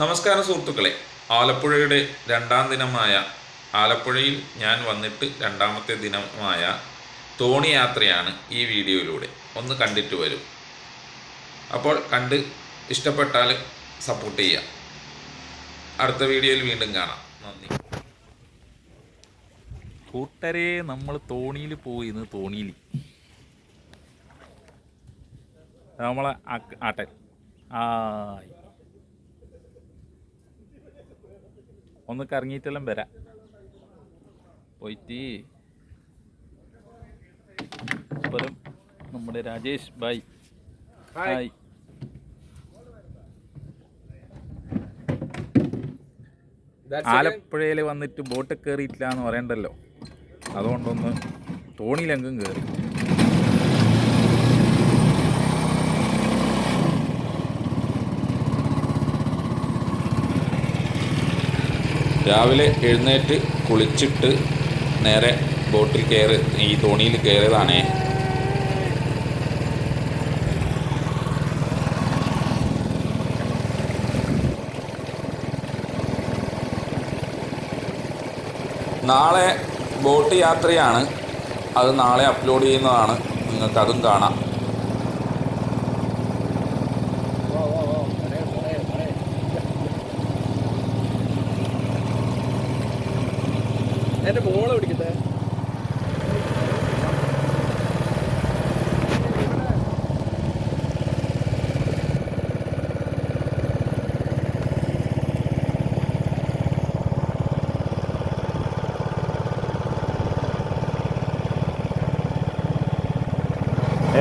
നമസ്കാരം സുഹൃത്തുക്കളെ. ആലപ്പുഴയുടെ രണ്ടാം ദിനമായ ആലപ്പുഴയിൽ ഞാൻ വന്നിട്ട് രണ്ടാമത്തെ ദിനമായ തോണി യാത്രയാണ് ഈ വീഡിയോയിലൂടെ. ഒന്ന് കണ്ടിട്ട് വരും. അപ്പോൾ കണ്ട് ഇഷ്ടപ്പെട്ടാൽ സപ്പോർട്ട് ചെയ്യാം അടുത്ത വീഡിയോയിൽ വീണ്ടും കാണാം. നന്ദി. കൂട്ടരെ നമ്മൾ തോണിയിൽ പോയിന്ന് തോണിയിൽ. നമ്മളെ ആട്ടെ. ആ ഒന്ന് കറങ്ങിയിട്ടെല്ലാം വരാം. പോയിട്ട്. അപ്പോഴും നമ്മുടെ രാജേഷ് ബായ് ഹായ് ആലപ്പുഴയിൽ വന്നിട്ട് ബോട്ട് കയറിയിട്ടില്ല എന്ന് പറയണ്ടല്ലോ. അതുകൊണ്ടൊന്ന് തോണിയിലെങ്കും കയറി. രാവിലെ എഴുന്നേറ്റ് കുളിച്ചിട്ട് നേരെ ബോട്ടിൽ കയറി ഈ തോണിയിൽ കയറിയതാണേ. നാളെ ബോട്ട് യാത്രയാണ്. അത് നാളെ അപ്ലോഡ് ചെയ്യുന്നതാണ്. നിങ്ങൾക്കതും കാണാം. എന്റെ മോളെ പിടിക്കട്ടെ?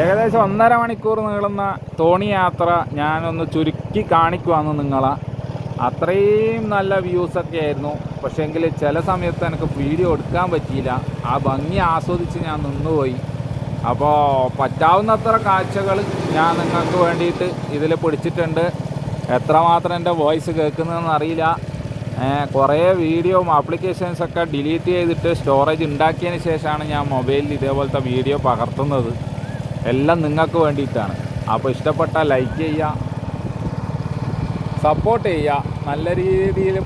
ഏകദേശം ഒന്നര മണിക്കൂർ നീളുന്ന തോണി യാത്ര ഞാനൊന്ന് ചുരുക്കി കാണിക്കുവാന്ന് നിങ്ങളെ. അത്രയും നല്ല വ്യൂസൊക്കെ ആയിരുന്നു. പക്ഷേങ്കിൽ ചില സമയത്ത് എനിക്ക് വീഡിയോ എടുക്കാൻ പറ്റിയില്ല. ആ ഭംഗി ആസ്വദിച്ച് ഞാൻ നിന്നുപോയി. അപ്പോൾ പറ്റാവുന്നത്ര കാഴ്ചകൾ ഞാൻ നിങ്ങൾക്ക് വേണ്ടിയിട്ട് ഇതിൽ പിടിച്ചിട്ടുണ്ട്. എത്രമാത്രം എന്റെ വോയിസ് കേൾക്കുന്നതെന്ന് അറിയില്ല. കുറേ വീഡിയോ ആപ്ലിക്കേഷൻസൊക്കെ ഡിലീറ്റ് ചെയ്തിട്ട് സ്റ്റോറേജ് ഉണ്ടാക്കിയതിന് ശേഷമാണ് ഞാൻ മൊബൈലിൽ ഇതേപോലത്തെ വീഡിയോ പകർത്തുന്നത്. എല്ലാം നിങ്ങൾക്ക് വേണ്ടിയിട്ടാണ്. അപ്പോൾ ഇഷ്ടപ്പെട്ടാൽ ലൈക്ക് ചെയ്യുക സപ്പോർട്ട് ചെയ്യുക. നല്ല രീതിയിലും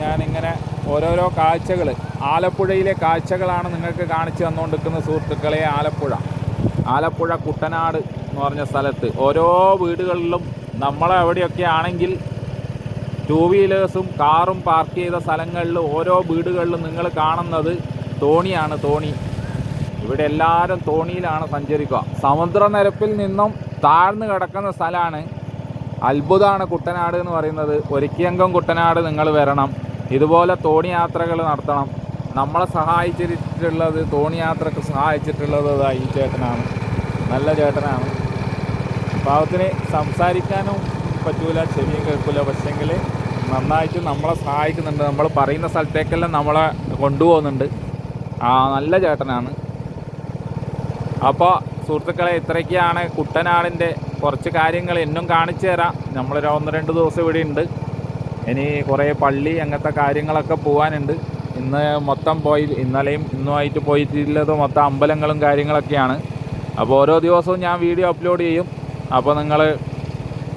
ഞാനിങ്ങനെ ഓരോരോ കാഴ്ചകൾ ആലപ്പുഴയിലെ കാഴ്ചകളാണ് നിങ്ങൾക്ക് കാണിച്ചു തന്നുകൊണ്ടിരിക്കുന്ന സുഹൃത്തുക്കളെ ആലപ്പുഴ. ആലപ്പുഴ കുട്ടനാട് എന്ന് പറഞ്ഞ സ്ഥലത്ത്. ഓരോ വീടുകളിലും നമ്മളെ എവിടെയൊക്കെ ആണെങ്കിൽ ടൂ വീലേഴ്സും കാറും പാർക്ക് ചെയ്ത സ്ഥലങ്ങളിൽ ഓരോ വീടുകളിലും നിങ്ങൾ കാണുന്നത് തോണിയാണ് തോണി. ഇവിടെ എല്ലാവരും തോണിയിലാണ് സഞ്ചരിക്കുക. സമുദ്രനിരപ്പിൽ നിന്നും താഴ്ന്നു കിടക്കുന്ന സ്ഥലമാണ് അത്ഭുതമാണ് കുട്ടനാട് എന്ന് പറയുന്നത്. ഒരിക്കലെങ്കും കുട്ടനാട് നിങ്ങൾ വരണം. ഇതുപോലെ തോണി യാത്രകൾ നടത്തണം. നമ്മളെ സഹായിച്ചിട്ടുള്ളത് തോണി യാത്രയ്ക്ക് സഹായിച്ചിട്ടുള്ളത് ഈ ചേട്ടനാണ്. നല്ല ചേട്ടനാണ്. പാവത്തിന് സംസാരിക്കാനും പറ്റൂല ചെവിയും കേൾക്കില്ല പക്ഷെങ്കിൽ നന്നായിട്ട് നമ്മളെ സഹായിക്കുന്നുണ്ട്. നമ്മൾ പറയുന്ന സ്ഥലത്തേക്കെല്ലാം നമ്മളെ കൊണ്ടുപോകുന്നുണ്ട്. ആ നല്ല ചേട്ടനാണ്. അപ്പോൾ സുഹൃത്തുക്കളെ ഇത്രയൊക്കെയാണ് കുട്ടനാടിന്റെ കുറച്ച് കാര്യങ്ങൾ എന്നും കാണിച്ചു തരാം. നമ്മളൊരു ഒന്ന് രണ്ട് ദിവസം ഇവിടെ ഉണ്ട്. ഇനി കുറേ പള്ളി അങ്ങനത്തെ കാര്യങ്ങളൊക്കെ പോകാനുണ്ട് ഇന്ന് മൊത്തം പോയി ഇന്നലെയും ഇന്നുമായിട്ട് പോയിട്ടുള്ളത് മൊത്തം അമ്പലങ്ങളും കാര്യങ്ങളൊക്കെയാണ്. അപ്പോൾ ഓരോ ദിവസവും ഞാൻ വീഡിയോ അപ്ലോഡ് ചെയ്യും. അപ്പോൾ നിങ്ങൾ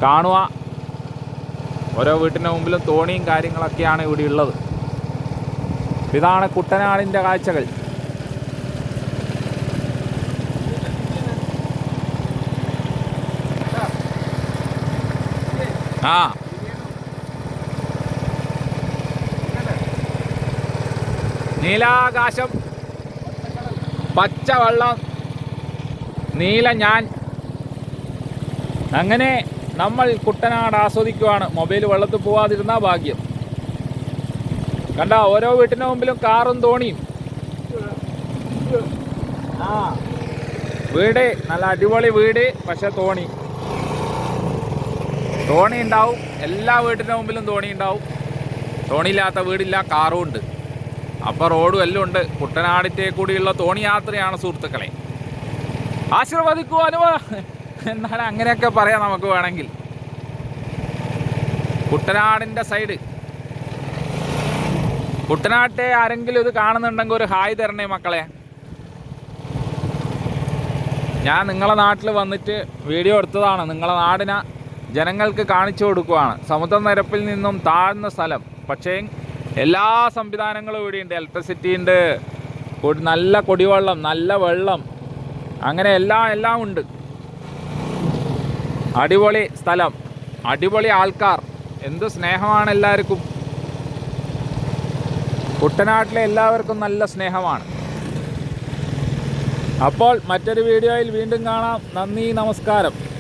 കാണുക. ഓരോ വീട്ടിന്റെ മുമ്പിലും തോണിയും കാര്യങ്ങളൊക്കെയാണ് ഇവിടെ ഉള്ളത്. ഇതാണ് കുട്ടനാടിന്റെ കാഴ്ചകൾ. ആ. നീലാകാശം. പച്ചവെള്ളം. നീല ഞാൻ. അങ്ങനെ നമ്മൾ കുട്ടനാട് ആസ്വദിക്കുവാണ്. മൊബൈൽ വെള്ളത്തിൽ പോവാതിരുന്ന ഭാഗ്യം. കണ്ട ഓരോ വീട്ടിന് മുമ്പിലും കാറും തോണിയും. ആ. വീട് നല്ല അടിപൊളി വീട് പക്ഷെ തോണി. തോണി ഉണ്ടാവും. എല്ലാ വീട്ടിന്റെ മുമ്പിലും തോണി ഉണ്ടാവും. തോണിയില്ലാത്ത വീടില്ല കാറും ഉണ്ട്. അപ്പോൾ റോഡും എല്ലാം ഉണ്ട്. കുട്ടനാടിന്റെ കൂടിയുള്ള തോണി യാത്രയാണ് സുഹൃത്തുക്കളെ. ആശീർവദിക്കൂ അനുവ. എന്നാണ് അങ്ങനെയൊക്കെ പറയാം നമുക്ക് വേണമെങ്കിൽ. കുട്ടനാടിന്റെ സൈഡ്. കുട്ടനാട്ടെ ആരെങ്കിലും ഇത് കാണുന്നുണ്ടെങ്കിൽ ഒരു ഹായ് തരണേ മക്കളെ. ഞാൻ നിങ്ങളെ നാട്ടിൽ വന്നിട്ട് വീഡിയോ എടുത്തതാണ്. നിങ്ങളെ നാടിനെ ജനങ്ങൾക്ക് കാണിച്ചു കൊടുക്കുകയാണ് സമുദ്രനിരപ്പിൽ നിന്നും താഴ്ന്ന സ്ഥലം. പക്ഷേ എല്ലാ സംവിധാനങ്ങളും ഇവിടെയുണ്ട്. ഇലക്ട്രിസിറ്റി ഉണ്ട്. നല്ല കുടിവെള്ളം നല്ല വെള്ളം. അങ്ങനെ എല്ലാം എല്ലാം ഉണ്ട്. അടിപൊളി സ്ഥലം. അടിപൊളി ആൾക്കാർ. എന്ത് സ്നേഹമാണ് എല്ലാവർക്കും. കുട്ടനാട്ടിലെ എല്ലാവർക്കും നല്ല സ്നേഹമാണ്. അപ്പോൾ മറ്റൊരു വീഡിയോയിൽ വീണ്ടും കാണാം. നന്ദി നമസ്കാരം.